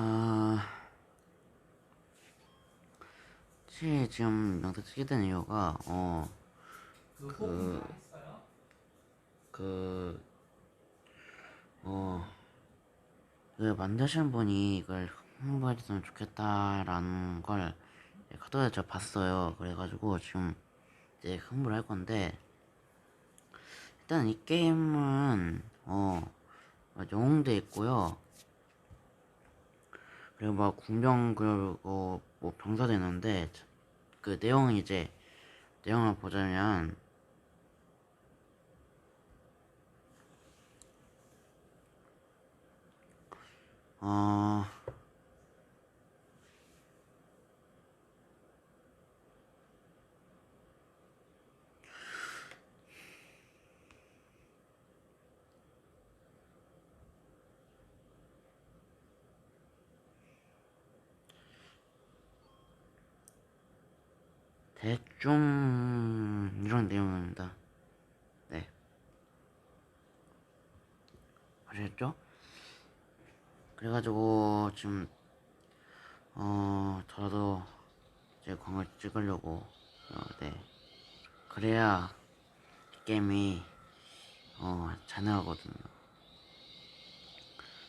아, 사실 지금 영상 찍게 된 이유가, 어, 그 그-? 그, 어, 그 만드신 분이 이걸 홍보해줬으면 좋겠다라는 걸 카톡에서 제가 봤어요. 그래가지고 지금 이제 홍보를 할 건데, 일단 이 게임은, 어, 영웅돼 있고요. 그리고 막 궁병 그리고 뭐 병사 되는데 그 내용은 이제 내용을 보자면 어 대충 이런 내용입니다. 네. 아시겠죠? 그래가지고 지금 어 저도 이제 광고를 찍으려고 어, 네. 그래야 이 게임이 어 잔해하거든요.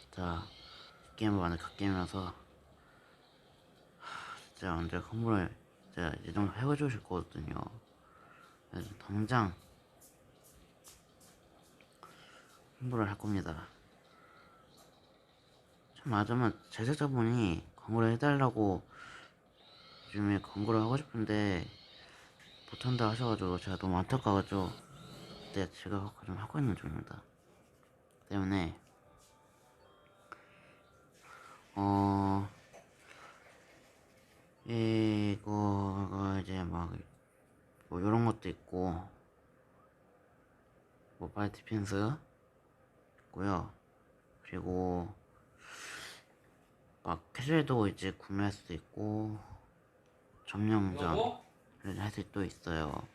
자, 이 게임을 만든 그 게임이라서 하, 진짜 언제 선물을 진짜 예정을 해가지고 싶거든요. 그래서 당장 홍보를 할 겁니다. 참 맞으면 제작자분이 광고를 해달라고 요즘에 광고를 하고 싶은데 못한다 하셔가지고 제가 너무 안타까워가지고 그때 제가 좀 하고 있는 중입니다. 때문에 어 이거가 이제 막 뭐 이런 것도 있고 모바일 디펜스 있고요. 그리고 막 캐주얼도 이제 구매할 수도 있고 점령전 이거고 할수 또 있어요.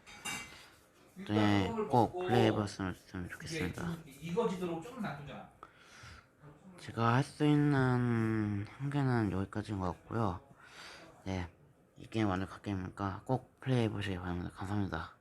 네, 꼭 플레이해봤으면 좋겠습니다. 제가 할 수 있는 한계는 여기까지인 것 같고요. 네, 이 게임 완전 갓게임이니까 꼭 플레이해보시기 바랍니다. 감사합니다.